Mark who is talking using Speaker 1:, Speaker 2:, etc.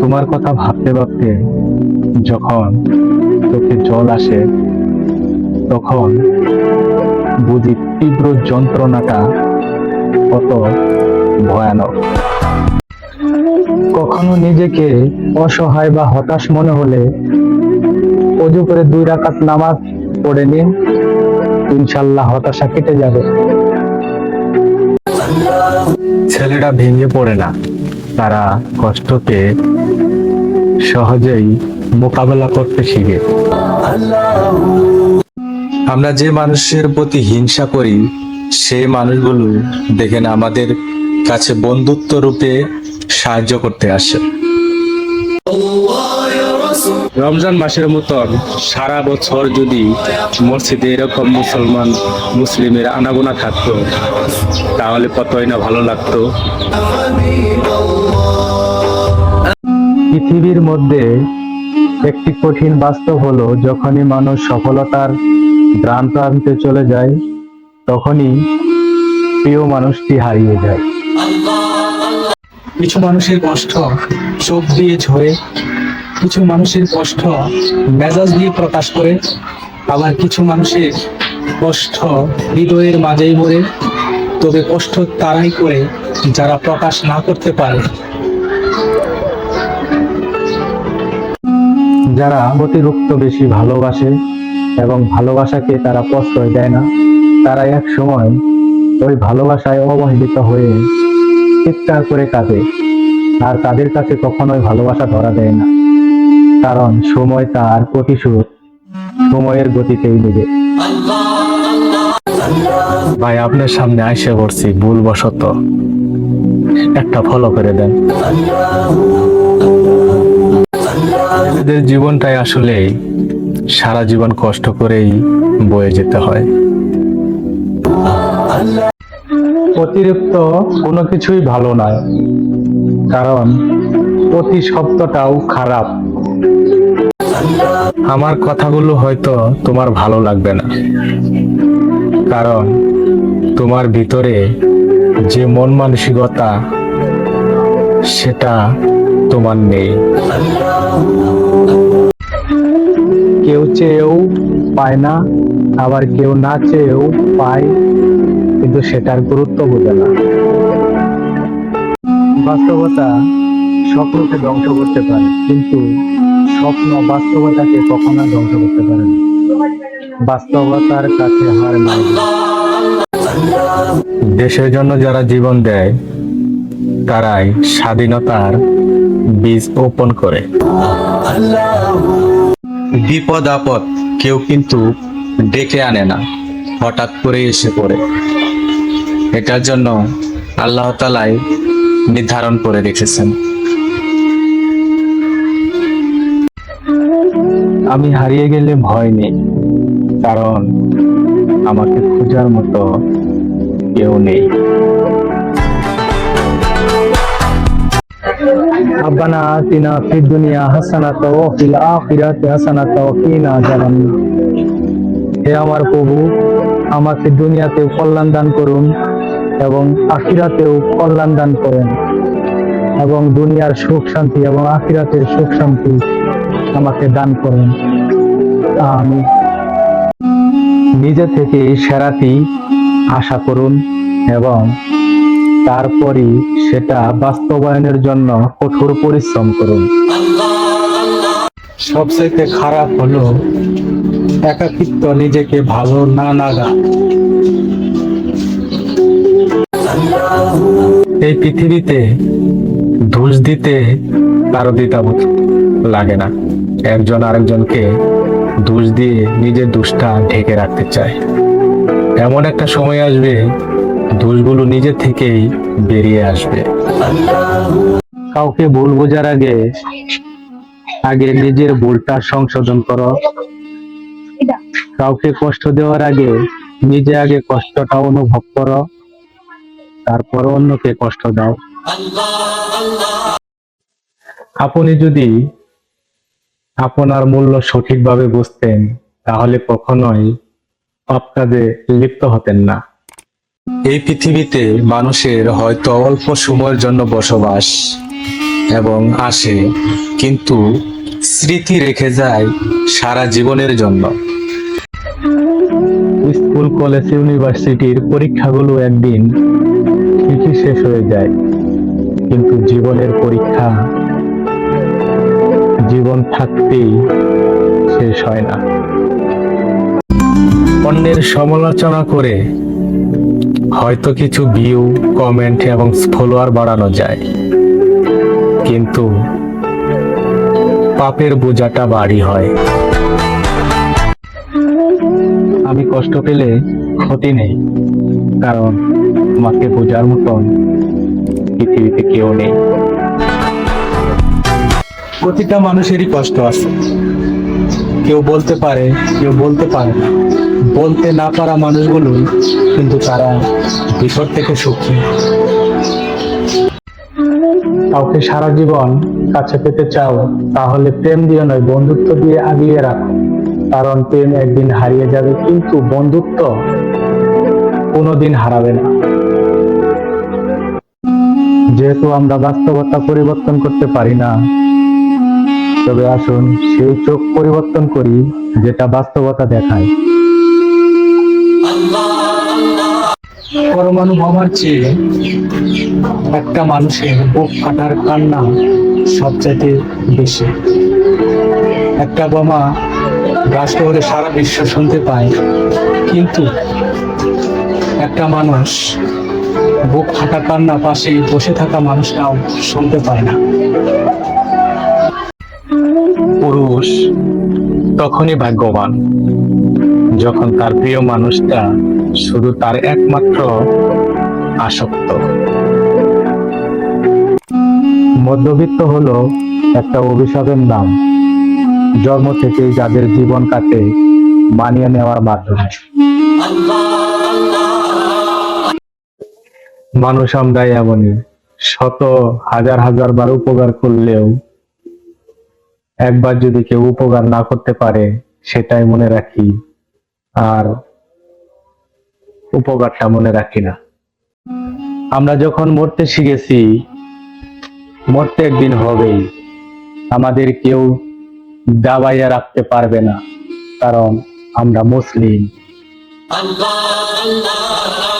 Speaker 1: তোমার কথা ভাবতে ভাবতে যখন চোখে জল আসে, তখন বুঝি তীব্র যন্ত্রণাটা কত ভয়ানক। কখনো নিজেকে অসহায় বা হতাশ মনে হলে অজু করে দুই রাকাত নামাজ পড়ে নিন ইনশাল্লাহ হতাশা কেটে যাবে। ছেলেটা ভেঙে পড়ে না। তারা কষ্টকে সহজেই মোকাবেলা করতে শিখে। আমরা যে মানুষের প্রতি হিংসা করি, সে মানুষগুলো দেখেন আমাদের কাছে বন্ধুত্ব রূপে সাহায্য করতে আসে। রমজান মাসের মতন সারা বছর যদি মসজিদে এরকম মুসলমান মুসলিমের আনাগোনা থাকতো তাহলে কতই না ভালো লাগতো। পৃথিবীর মধ্যে একটি কঠিন বাস্তব হলো যখনই মানুষ সফলতার গ্রাম প্রান্তে চলে যায় তখনই প্রিয় মানুষটি হারিয়ে যায়। কিছু মানুষের কষ্ট চোখ দিয়ে ঝরে কিছু মানুষের কষ্ট মেজাজ দিয়ে প্রকাশ করে, আবার কিছু মানুষের কষ্ট হৃদয়ের মাঝেই মরে। তবে কষ্ট তারাই করে যারা প্রকাশ না করতে পারে। যারা অতিরিক্ত বেশি ভালোবাসে এবং ভালোবাসাকে তারা প্রশ্রয় দেয় না, তারা এক সময় ওই ভালোবাসায় অবহেলিত হয়ে চিৎকার করে কাঁদে। আর তাদের কাছে কখনোই ভালোবাসা ধরা দেয় না। কারণ সময় তার প্রতিশোধ। সময়ের গতিতেই নেবে। ভাই, আপনার সামনে আইসে পড়ছি, ভুলবশত। একটা ফলো করে দেন। এদের জীবনটাই আসলে সারা জীবন কষ্ট করেই বয়ে যেতে হয়। অতিরিক্ত কোনো কিছুই ভালো নয়। কারণ অতি শব্দটাও খারাপ। আমার কথাগুলো হয়তো তোমার ভালো লাগবে না। কারণ তোমার ভিতরে যে মন মানসিকতা, সেটা তোমার নেই। কেউ চেয়েও পায় না, আবার কেউ না চেয়েও পায়, কিন্তু সেটার গুরুত্ব বোঝে না। বাস্তবতা স্বপ্নকে ধ্বংস করতে পারে, কিন্তু স্বপ্ন বাস্তবতাকে কখনো ধ্বংস করতে পারে না বাস্তবতার কাছে হার নাই। দেশের জন্য যারা জীবন দেয়, তারাই স্বাধীনতার বীজ ওপন করে। বিপদ আপদ কেউ কিন্তু ডেকে আনে না, হঠাৎ করে এসে পড়ে। এটার জন্য আল্লাহ তালাই নির্ধারণ করে রেখেছেন। আমি হারিয়ে গেলে ভয় নেই কারণ আমাকে খোঁজার মতো কেউ নেই ربنا آتنا في الدنيا حسنة وفي الآخرة حسنة وقنا عذاب النار হে আমার প্রভু আমাকে দুনিয়াতে কল্যাণ দান করুন এবং আখিরাতেও কল্যাণ দান করেন এবং দুনিয়ার সুখ শান্তি এবং আখিরাতের সুখ শান্তি আমাকে দান করেন। আমি নিজে থেকে সেরাটি আশা করুন এবং তারপরই সেটা বাস্তবায়নের জন্য কঠোর পরিশ্রম করুন। সবচেয়ে খারাপ হলো একাকিত্ব নিজেকে ভালো না লাগা। এই পৃথিবীতে দোষ দিতে কারও দ্বিধাবোধ লাগে না। একজন আরেকজনকে দোষ দিয়ে নিজের দোষটা ঢেকে রাখতে চায়। এমন একটা সময় আসবে, দোষগুলো নিজে থেকেই বেরিয়ে আসবে। কাউকে ভুল বোঝার আগে আগে নিজের ভুলটা সংশোধন করো। কাউকে কষ্ট দেওয়ার আগে, নিজে আগে কষ্টটা অনুভব করো। তারপর অন্যকে কষ্ট দাও। আপনি যদি আপনার মূল্য সঠিকভাবে বুঝতেন তাহলে কখনোই পাপ কাজে লিপ্ত হতেন না। এই পৃথিবীতে মানুষের হয়তো অল্প সময়ের জন্য বসবাস এবং আসে কিন্তু স্মৃতি রেখে যায় সারা জীবনের জন্য। স্কুল কলেজ ইউনিভার্সিটির পরীক্ষাগুলো একদিন ঠিকই শেষ হয়ে যায় কিন্তু জীবনের পরীক্ষা জীবন থাকতেই শেষ হয় না। অন্যের সমালোচনা করে হয়তো কিছু ভিউ কমেন্ট এবং ফলোয়ার বাড়ানো যায়। কিন্তু পাপের বোঝাটা বাড়ি হয়। আমি কষ্ট পেলে ক্ষতি নেই, কারণ আমাকে বোঝার মতন পৃথিবীতে কেউ নেই। প্রতিটা মানুষেরই কষ্ট আছে। কেউ বলতে পারে, কেউ বলতে পারে না। বলতে না পারা মানুষগুলো কিন্তু তারা ভিতর থেকে সুখী। কাউকে সারা জীবন কাছে পেতে চাও, তাহলে প্রেম দিয়ে নয়, বন্ধুত্ব দিয়ে আগিয়ে রাখো। কারণ প্রেম একদিন হারিয়ে যাবে, কিন্তু বন্ধুত্ব কোনোদিন হারাবে না। যেহেতু আমরা বাস্তবতা পরিবর্তন করতে পারি না তবে আসুন সেই চোখ পরিবর্তন করি, যেটা বাস্তবতা দেখায়। পরমাণু বোমার চেয়ে একটা মানুষের বুক ফাটার কান্না সবচাইতে বেশি। একটা বোমা ব্লাস্ট করে সারা বিশ্ব শুনতে পায়, কিন্তু একটা মানুষ বুক ফাটা কান্না পাশে বসে থাকা মানুষটাও শুনতে পায় না। পুরুষ তখনই ভাগ্যবান। যখন তার প্রিয় মানুষটা শুধু তার একমাত্র আসক্ত। মধ্যবিত্ত হলো একটা অভিশাপের নাম। জন্ম থেকেই যাদের জীবন কাটে মানিয়ে নেওয়ার মাধ্যমে। মানুষ আমরা এমনই। শত, হাজার হাজার বার উপকার করলেও একবার যদি কেউ উপকার না করতে পারে সেটাই মনে রাখি। আর উপকারটা মনে রাখি না। আমরা যখন মরতে শিখেছি মরতে একদিন হবেই। আমাদের কেউ দাবাইয়া রাখতে পারবে না কারণ আমরা মুসলিম।
Speaker 2: Allah, Allah,